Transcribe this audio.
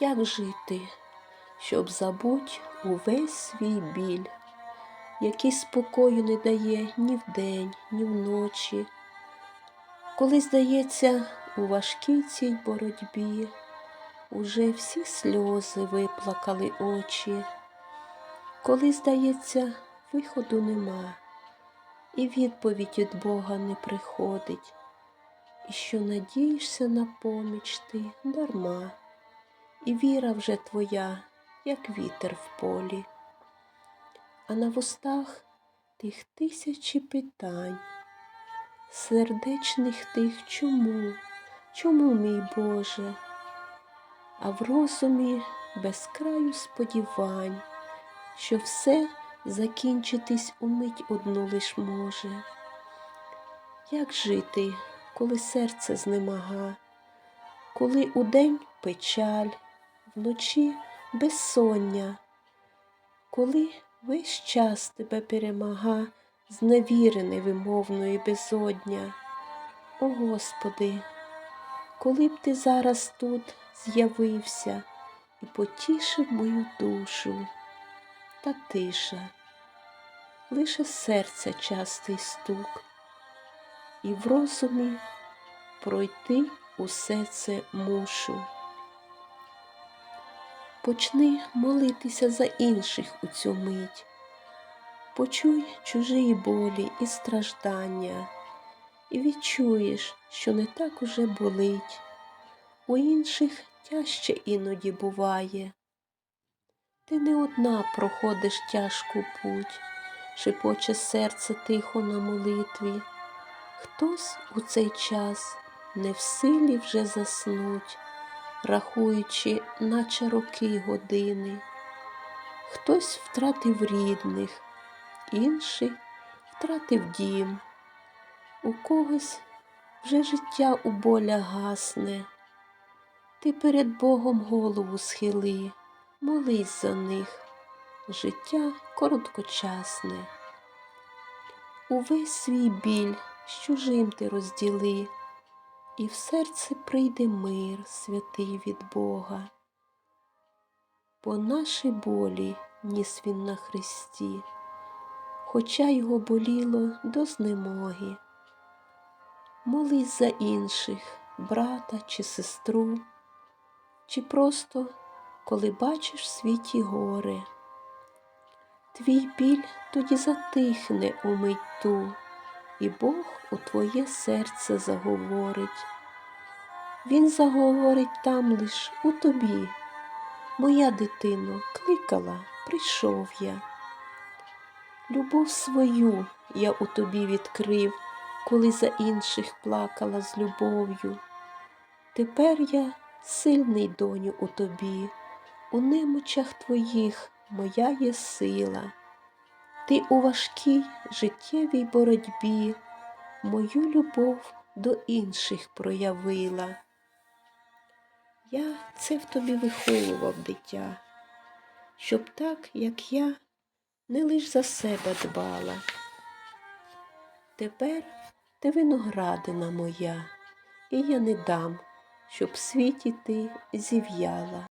Як жити, щоб забуть увесь свій біль, який спокою не дає ні вдень, ні вночі, коли, здається, у важкій цій боротьбі уже всі сльози виплакали очі, коли, здається, виходу нема, і відповідь від Бога не приходить, і що надієшся на поміч ти дарма і віра вже твоя, як вітер в полі, а на вустах тих тисячі питань, сердечних тих чому, чому, мій Боже, а в розумі без краю сподівань, що все закінчитись у мить одну лиш може. Як жити, коли серце знемага, коли удень печаль, вночі безсоння, коли весь час тебе перемага зневіри невимовної безодня. О Господи, коли б ти зараз тут з'явився і потішив мою душу, та тиша, лише серця частий стук, і в розумі пройти усе це мушу. Почни молитися за інших у цю мить, почуй чужі болі і страждання, і відчуєш, що не так уже болить, у інших тяжче іноді буває. Ти не одна проходиш тяжку путь, шепоче серце тихо на молитві. Хтось у цей час не в силі вже заснуть рахуючи, наче роки години. Хтось втратив рідних, інший втратив дім, у когось вже життя у боля гасне. Ти перед Богом голову схили, молись за них, життя короткочасне. Увесь свій біль з чужим ти розділи і в серце прийде мир святий від Бога. По нашій болі ніс він на хресті, хоча його боліло до знемоги. Молись за інших, брата чи сестру, чи просто коли бачиш в світі горе. Твій біль тоді затихне у мить ту і Бог у твоє серце заговорить. Він заговорить там лиш у тобі. Моя дитино кликала, прийшов я. Любов свою я у тобі відкрив, коли за інших плакала з любов'ю. Тепер я сильний доню у тобі, у немочах твоїх моя є сила. Ти у важкій життєвій боротьбі мою любов до інших проявила. Я це в тобі виховував дитя, щоб так, як я, не лиш за себе дбала. Тепер ти виноградина моя, і я не дам, щоб світі ти зів'яла.